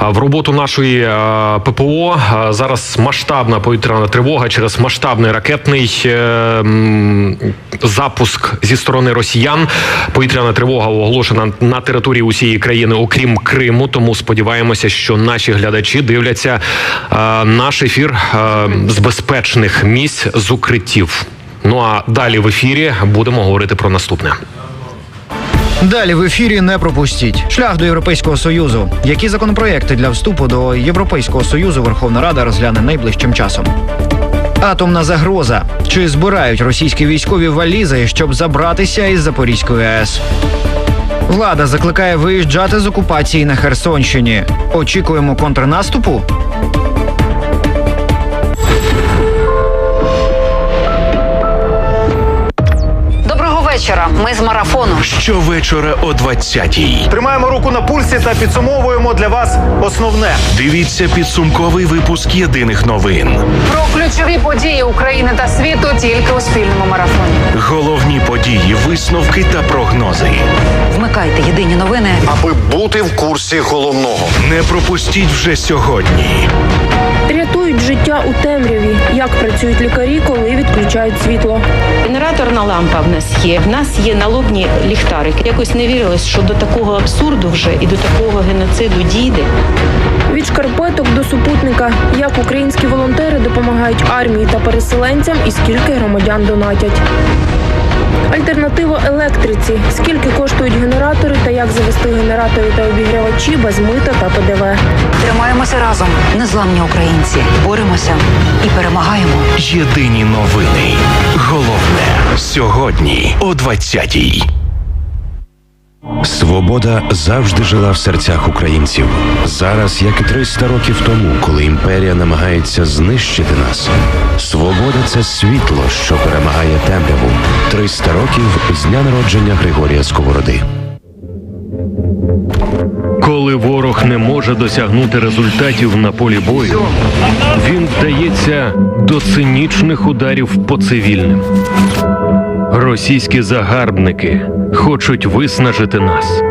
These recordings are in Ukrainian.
В роботу нашої е, ППО е, зараз масштабна повітряна тривога через масштабний ракетний е, запуск зі сторони росіян. Повітряна тривога оголошена на території усієї країни, окрім Криму. Тому сподіваємося, що наші глядачі дивляться е, наш ефір е, з безпечних місць з укриттів. Ну а далі в ефірі будемо говорити про наступне. Далі в ефірі не пропустіть шлях до Європейського союзу. Які законопроекти для вступу до Європейського союзу Верховна Рада розгляне найближчим часом? Атомна загроза. Чи збирають російські військові валізи, щоб забратися із Запорізької АЕС? Влада закликає виїжджати з окупації на Херсонщині. Очікуємо контрнаступу. Вечора. Ми з марафону. Щовечора о 20-й. Тримаємо руку на пульсі та підсумовуємо для вас основне. Дивіться підсумковий випуск єдиних новин. Про ключові події України та світу тільки у спільному марафоні. Головні події, висновки та прогнози. Вмикайте єдині новини. аби бути в курсі головного. Не пропустіть вже сьогодні. Рятують життя у темряві. Як працюють лікарі, коли відключають світло? Генераторна лампа в нас є. В нас є налобні ліхтарики. Якось не вірилось, що до такого абсурду вже і до такого геноциду дійде. Від шкарпеток до супутника. Як українські волонтери допомагають армії та переселенцям, і скільки громадян донатять. Альтернатива електриці. Скільки коштують генератори та як завести генератори та обігрівачі без мита та ПДВ. Тримаємося разом. Незламні українці. Боремося і перемагаємо. Єдині новини. Головне сьогодні о 20-й. Свобода завжди жила в серцях українців. Зараз, як і 300 років тому, коли імперія намагається знищити нас. Свобода це світло, що перемагає темряву. 300 років з дня народження Григорія Сковороди. Коли ворог не може досягнути результатів на полі бою, він вдається до цинічних ударів по цивільним. Російські загарбники хочуть виснажити нас,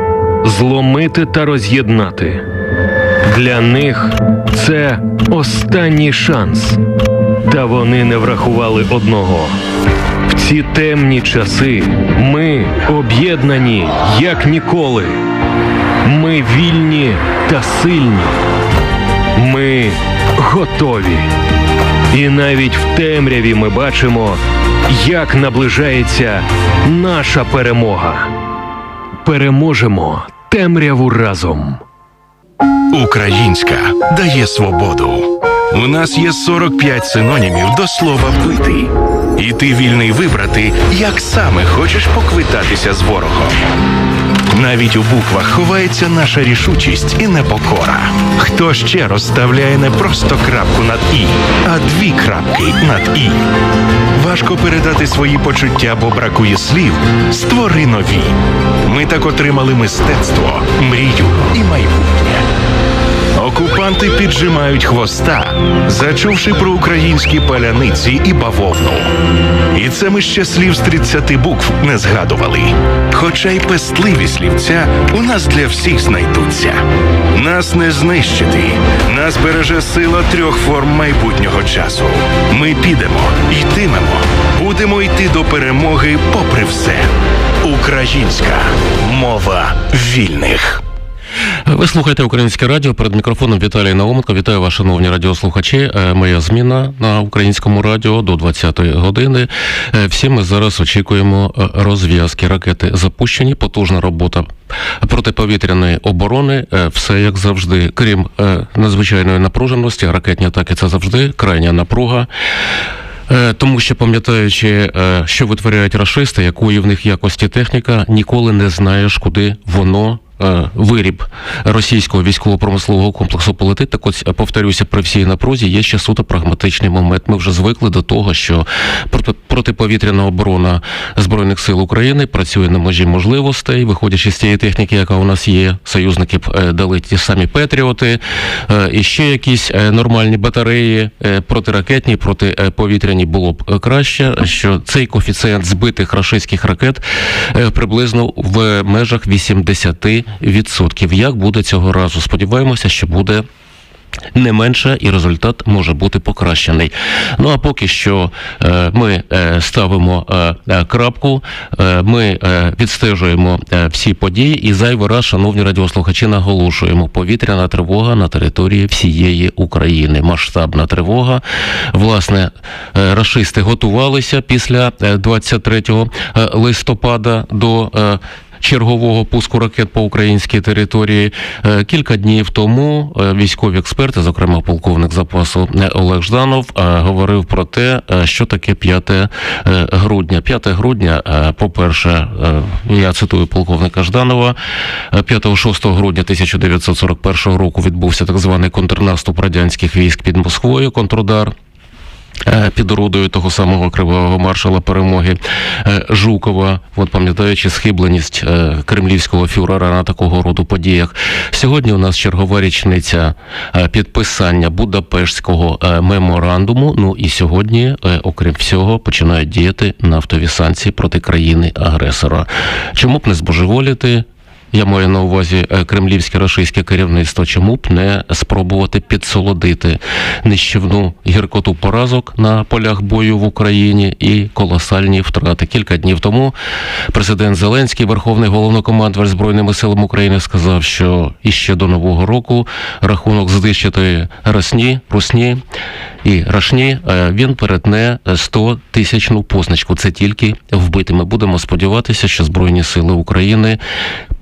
зломити та роз'єднати. Для них це останній шанс. Та вони не врахували одного. В ці темні часи ми об'єднані як ніколи. Ми вільні та сильні. Ми готові. І навіть в темряві ми бачимо, як наближається наша перемога. Переможемо темряву разом. Українська дає свободу. У нас є 45 синонімів до слова бити. І ти вільний вибрати, як саме хочеш поквитатися з ворогом. Навіть у буквах ховається наша рішучість і непокора. Хто ще розставляє не просто крапку над і, а дві крапки над і. Важко передати свої почуття, бо бракує слів. Створи нові. Ми так отримали мистецтво, мрію і майбутнє. Окупанти піджимають хвоста, зачувши про українські паляниці і бавовну. І це ми ще слів з 30 букв не згадували. Хоча й пестливі слівця у нас для всіх знайдуться. Нас не знищити, нас береже сила трьох форм майбутнього часу. Ми підемо, йтимемо, будемо йти до перемоги попри все. Українська мова вільних. Ви слухаєте українське радіо перед мікрофоном Віталій Науменко. Вітаю вас, шановні радіослухачі. Е, Моя зміна на українському радіо до 20-ї години. Е, Всі ми зараз очікуємо е, розв'язки. Ракети запущені, потужна робота протиповітряної оборони. Все як завжди, крім надзвичайної напруженості, ракетні атаки це завжди крайня напруга. Тому що пам'ятаючи, що витворяють рашисти, якої в них якості техніка, ніколи не знаєш, куди воно. Е, Виріб російського військово-промислового комплексу полетить. Так ось е, повторюся, при всій напрузі є ще суто прагматичний момент. Ми вже звикли до того, що проти- протиповітряна оборона збройних сил України працює на межі можливостей, виходячи з тієї техніки, яка у нас є. Союзники е, дали ті самі Петріоти, і ще якісь нормальні батареї протиракетні, протиповітряні було б краще. Що цей коефіцієнт збитих рашистських ракет приблизно в межах 80 100%. Як буде цього разу? Сподіваємося, що буде не менше, і результат може бути покращений. Ну а поки що е, ми е, ставимо е, крапку, ми відстежуємо всі події, і зайвий раз, шановні радіослухачі, наголошуємо повітряна тривога на території всієї України. Масштабна тривога. Власне, рашисти готувалися після е, 23 е, листопада до. Чергового пуску ракет по українській території. Е, Кілька днів тому е, військові експерти, зокрема полковник запасу е, Олег Жданов, говорив про те, що таке 5 е, грудня. 5 грудня, по-перше, я цитую полковника Жданова, е, 5-6 грудня 1941 року відбувся так званий контрнаступ радянських військ під Москвою, контрудар. Е, Під орудою того самого кривавого маршала перемоги е, Жукова, от пам'ятаючи схибленість е, кремлівського фюрера на такого роду подіях. Сьогодні у нас чергова річниця підписання Будапештського меморандуму. Ну і сьогодні, окрім всього, починають діяти нафтові санкції проти країни агресора. Чому б не збожеволіти? Я маю на увазі е, кремлівське рашистське керівництво. Чому б не спробувати підсолодити нищівну гіркоту поразок на полях бою в Україні і колосальні втрати? Кілька днів тому президент Зеленський, верховний головнокомандувач збройними силами України, сказав, що іще до нового року рахунок знищити Росні, Русні і Рашні е, він перетне 100 тисячну позначку. Це тільки вбити. Ми будемо сподіватися, що збройні сили України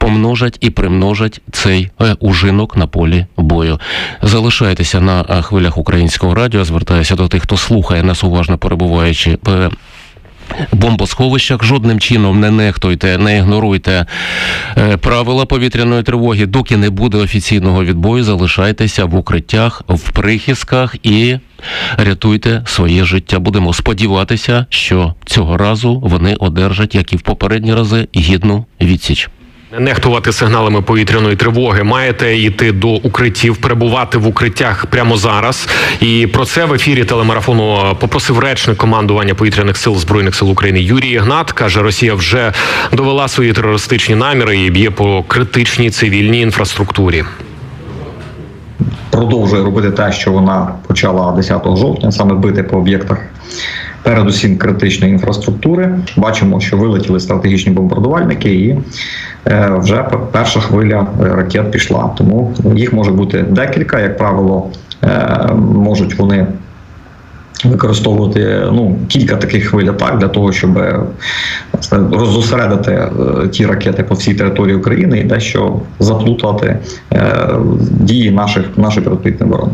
помножать і примножать цей е, ужинок на полі бою. Залишайтеся на е, хвилях українського радіо. Звертаюся до тих, хто слухає нас уважно перебуваючи в бомбосховищах. Жодним чином не нехтуйте, не ігноруйте е, правила повітряної тривоги. Доки не буде офіційного відбою, залишайтеся в укриттях, в прихистках і рятуйте своє життя. Будемо сподіватися, що цього разу вони одержать, як і в попередні рази, гідну відсіч. Не нехтувати сигналами повітряної тривоги. Маєте йти до укриттів, перебувати в укриттях прямо зараз. І про це в ефірі телемарафону попросив речник командування повітряних сил збройних сил України Юрій Ігнат. каже, Росія вже довела свої терористичні наміри і б'є по критичній цивільній інфраструктурі. продовжує робити те, що вона почала 10 жовтня, саме бити по об'єктах. Передусім критичної інфраструктури. Бачимо, що вилетіли стратегічні бомбардувальники, і е, вже пе- перша хвиля е, ракет пішла. Тому їх може бути декілька. Як правило, е, можуть вони використовувати ну кілька таких хвиль атак для того, щоб е, ті ракети по всій території України і дещо заплутати е, дії наших нашої протиповітряної оборони.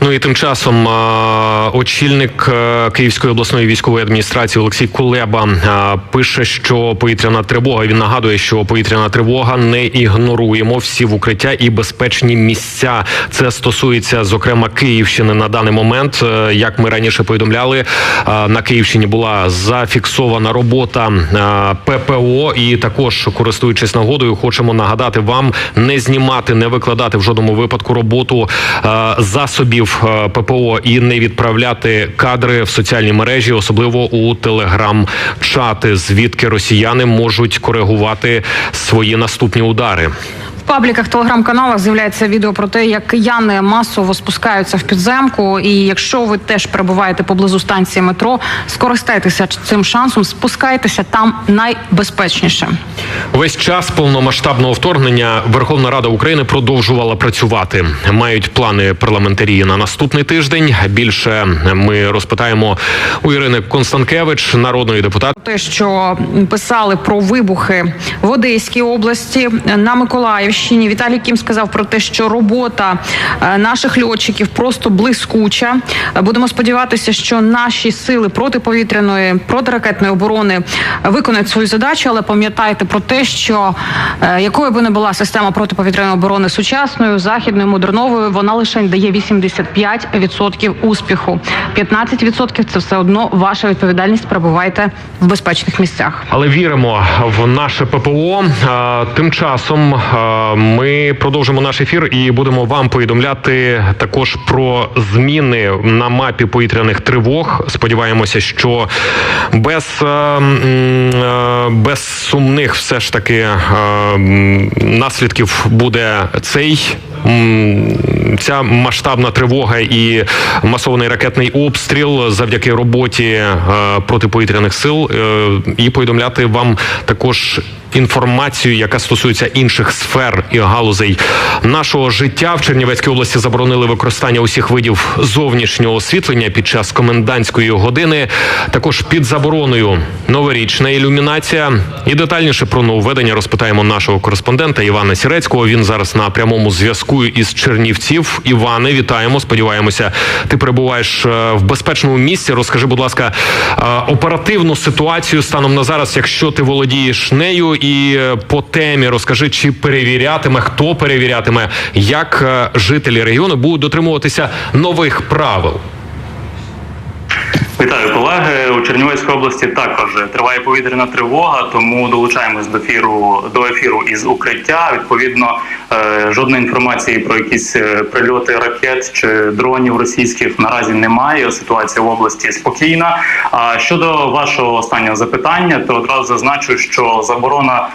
Ну і тим часом очільник е, Київської обласної військової адміністрації Олексій Кулеба пише, що повітряна тривога. Він нагадує, що повітряна тривога не ігноруємо всі в укриття і безпечні місця. Це стосується зокрема Київщини на даний момент. Е, Як ми раніше повідомляли, на Київщині була зафіксована робота ППО, і також користуючись нагодою, хочемо нагадати вам не знімати, не викладати в жодному випадку роботу е, засобів е, ППО і не відправляти кадри в соціальні мережі, особливо у телеграм-чати, звідки росіяни можуть коригувати свої наступні удари. В пабліках телеграм-каналах з'являється відео про те, як кияни масово спускаються в підземку. І якщо ви теж перебуваєте поблизу станції метро, скористайтеся цим шансом, спускайтеся там найбезпечніше. Весь час повномасштабного вторгнення Верховна Рада України продовжувала працювати. Мають плани парламентарії на наступний тиждень. Більше ми розпитаємо у Ірини Констанкевич, народної депутатки. Те, що писали про вибухи в Одеській області на Миколаївщині. Віталій Кім сказав про те, що робота е, наших льотчиків просто блискуча. Будемо сподіватися, що наші сили протиповітряної протиракетної оборони виконають свою задачу, але пам'ятайте про те, що е, якою би не була система протиповітряної оборони сучасною, західною, модерновою, вона лише дає 85% успіху. 15% – це все одно ваша відповідальність. Перебувайте в безпечних місцях. Але віримо в наше ППО. Тим часом Ми продовжимо наш ефір і будемо вам повідомляти також про зміни на мапі повітряних тривог. Сподіваємося, що без, е, е, без сумних все ж таки е, наслідків буде цей. Ця масштабна тривога і масований ракетний обстріл завдяки роботі протиповітряних сил, і повідомляти вам також інформацію, яка стосується інших сфер і галузей нашого життя. В Чернівецькій області заборонили використання усіх видів зовнішнього освітлення під час комендантської години. Також під забороною новорічна ілюмінація. І детальніше про нововведення розпитаємо нашого кореспондента Івана Сірецького. Він зараз на прямому зв'язку із Чернівців. Іване, вітаємо. Сподіваємося, ти перебуваєш е, в безпечному місці. Розкажи, будь ласка, е, оперативну ситуацію станом на зараз, якщо ти володієш нею, і е, по темі розкажи, чи перевірятиме, хто перевірятиме, як е, жителі регіону будуть дотримуватися нових правил. Вітаю колеги у Чернівецькій області. Також триває повітряна тривога, тому долучаємось до ефіру до ефіру із укриття. Відповідно, е, жодної інформації про якісь е, прильоти ракет чи дронів російських наразі немає. Ситуація в області спокійна. А щодо вашого останнього запитання, то одразу зазначу, що заборона.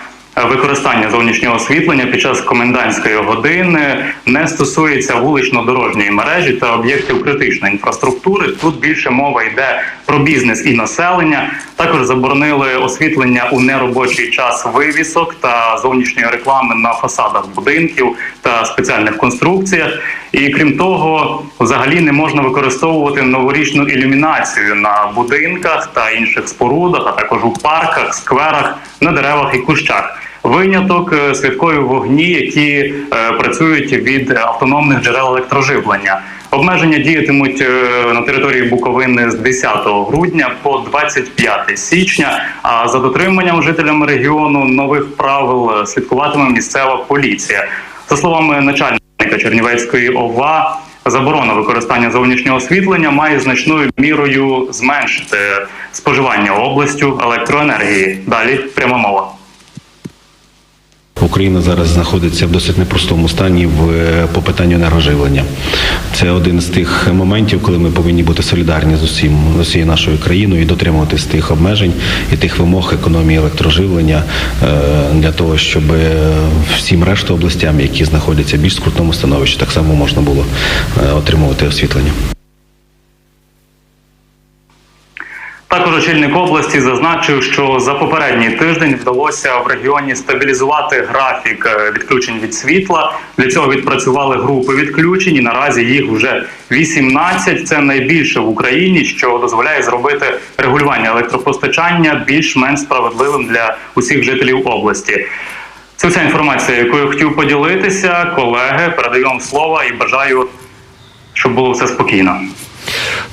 Використання зовнішнього освітлення під час комендантської години не стосується вулично-дорожньої мережі та об'єктів критичної інфраструктури. Тут більше мова йде про бізнес і населення. Також заборонили освітлення у неробочий час вивісок та зовнішньої реклами на фасадах будинків та спеціальних конструкціях. І крім того, взагалі не можна використовувати новорічну ілюмінацію на будинках та інших спорудах, а також у парках, скверах, на деревах і кущах. Виняток е, святкові вогні, які е, працюють від автономних джерел електроживлення. Обмеження діятимуть е, на території Буковини з 10 грудня по 25 січня. А за дотриманням жителями регіону нових правил слідкуватиме місцева поліція. За словами начальника Чернівецької ОВА, заборона використання зовнішнього освітлення має значною мірою зменшити споживання областю електроенергії. Далі пряма мова. Україна зараз знаходиться в досить непростому стані в по питанню енергоживлення. Це один з тих моментів, коли ми повинні бути солідарні з усім з усією нашою країною і дотримуватись тих обмежень і тих вимог економії електроживлення е, для того, щоб е, всім решту областям, які знаходяться в більш скрутному становищі, так само можна було е, отримувати освітлення. Також очільник області зазначив, що за попередній тиждень вдалося в регіоні стабілізувати графік е, відключень від світла. Для цього відпрацювали групи відключень. і Наразі їх вже 18. Це найбільше в Україні, що дозволяє зробити регулювання електропостачання більш-менш справедливим для усіх жителів області. Це вся інформація, якою хотів поділитися. Колеги, передаю вам слово і бажаю, щоб було все спокійно.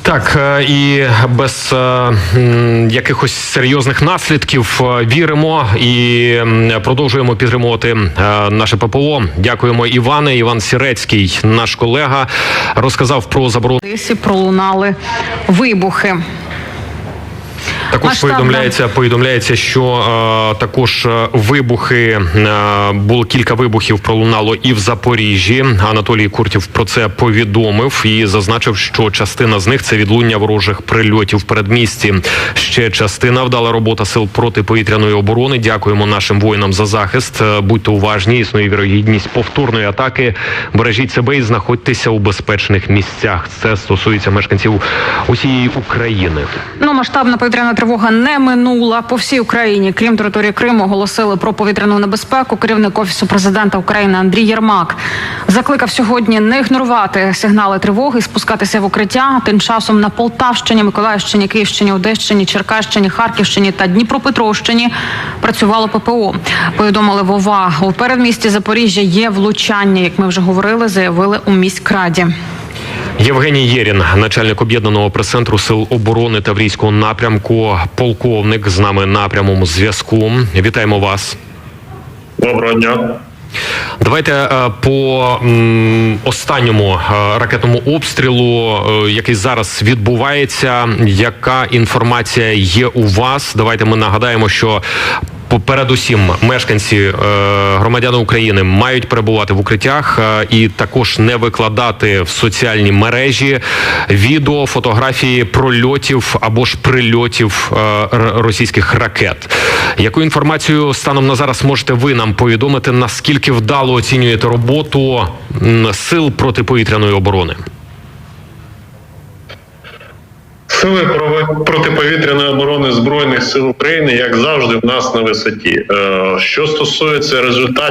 Так е, і без е, якихось серйозних наслідків е, віримо і продовжуємо підтримувати наше ППО. Дякуємо, Іване. Іван Сірецький, наш колега, розказав про заборону. Пролунали вибухи. Також Масштабно. повідомляється, повідомляється, що е, також е, вибухи е, було кілька вибухів пролунало і в Запоріжжі. Анатолій Куртів про це повідомив і зазначив, що частина з них це відлуння ворожих прильотів в передмісті. Ще частина вдала робота сил протиповітряної оборони. Дякуємо нашим воїнам за захист. Е, Будьте уважні, існує вірогідність повторної атаки. Бережіть себе і знаходьтеся у безпечних місцях. Це стосується мешканців усієї України. Ну, масштабна повітряна тривога не минула по всій Україні. Крім території Криму, оголосили про повітряну небезпеку. Керівник офісу президента України Андрій Єрмак закликав сьогодні не ігнорувати сигнали тривоги, спускатися в укриття. Тим часом на Полтавщині, Миколаївщині, Київщині, Одещині, Черкащині, Харківщині та Дніпропетровщині працювало ППО. Повідомили в ОВА. У передмісті Запоріжжя є влучання, як ми вже говорили, заявили у міськраді. Євгеній Єрін, начальник об'єднаного прес-центру сил оборони Таврійського напрямку, полковник з нами на прямому зв'язку. Вітаємо вас. Доброго дня. Давайте е, по останньому е, ракетному обстрілу, е, який зараз відбувається. Яка інформація є у вас? Давайте ми нагадаємо, що передусім мешканці е, громадяни України мають перебувати в укриттях е, і також не викладати в соціальні мережі відео, фотографії прольотів або ж прильотів е, російських ракет. Яку інформацію станом на зараз можете ви нам повідомити, наскільки вдало оцінюєте роботу сил протиповітряної оборони? Сили протиповітряної оборони збройних сил України, як завжди, в нас на висоті. Е, Що стосується результатів.